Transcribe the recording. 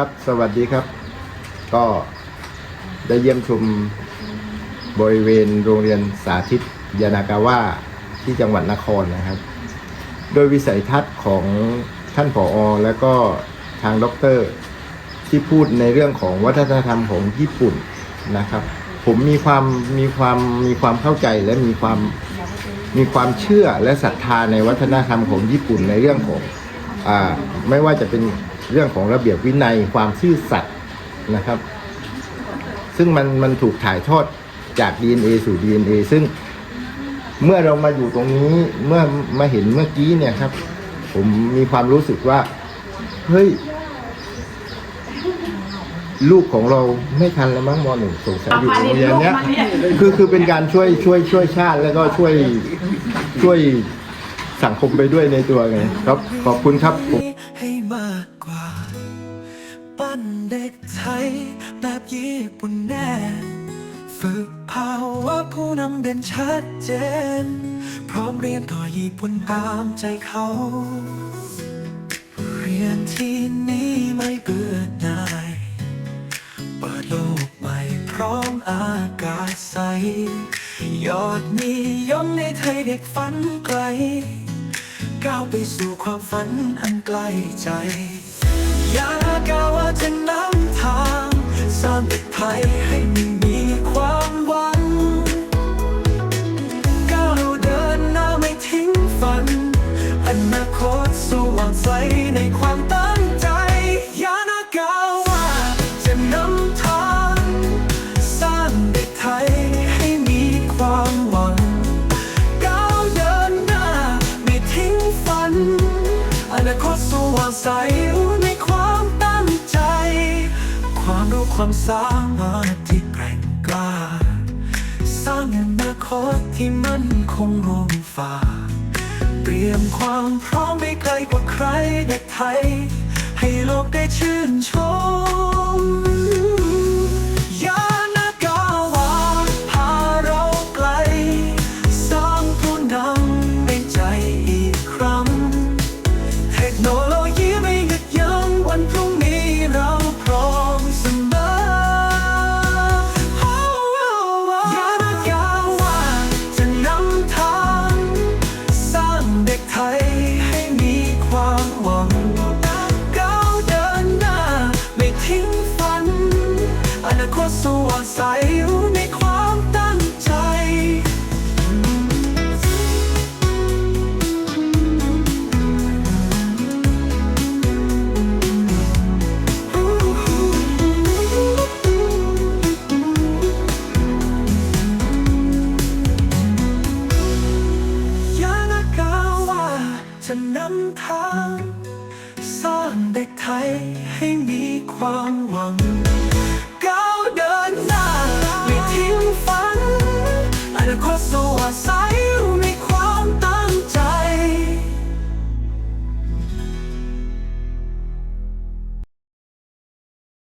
ครับ สวัสดีครับ ก็ได้เยี่ยมชมบริเวณโรงเรียนสาธิตยานากาวะที่จังหวัดนครนะครับ โดยวิสัยทัศน์ของท่านผออและก็ทางด็อกเตอร์ที่พูดในเรื่องของวัฒนธรรมของญี่ปุ่นนะครับ ผมมีความมีความมีความเข้าใจและมีความมีความเชื่อและศรัทธาในวัฒนธรรมของญี่ปุ่นในเรื่องของอ่าไม่ว่าจะเป็น เรื่องของระเบียบวินัยความซื่อสัตย์นะครับ ซึ่งมันมันถูกถ่ายทอดจาก DNA สู่ DNA ซึ่งเมื่อเรามาอยู่ตรงนี้เมื่อมาเห็นเมื่อกี้เนี่ยครับ ผมมีความรู้สึกว่า เฮ้ย ลูกของเราไม่ทันแล้วมั้งมหนึ่งสงสัยอยู่โรงเรียนเนี้ยคือคือเป็นการช่วยช่วย ช่วยชาติแล้วก็ช่วยช่วยสังคมไปด้วยในตัวไงครับ ขอบคุณครับผมให้ มากกว่า ปั้นเด็กไทยแบบญี่ปุ่นแน่ ฝึกภาวะผู้นำเด่นชัดเจน พร้อมเรียนต่อญี่ปุ่นตามใจเขา เรียนที่นี่ไม่เบื่อหน่าย เปิดโลกใหม่พร้อมอากาศใส ยอดนิยมในไทยเด็กฝันไกล ก้าวไปสู่ความฝันอันไกลใจอย่ากล่าวว่าจะนำทางสร้างเด็กไทยให้ ว่างใสในความตั้งใจ ความรู้ความสามารถที่แกร่งกล้า สร้างอนาคตที่มั่นคงร่มฟ้าเตรียมความพร้อมไม่ไกลกว่าใครเด็กไทย ให้โลกได้ชื่นชมำทางสร้างเด็กไทยให้มีความหวัง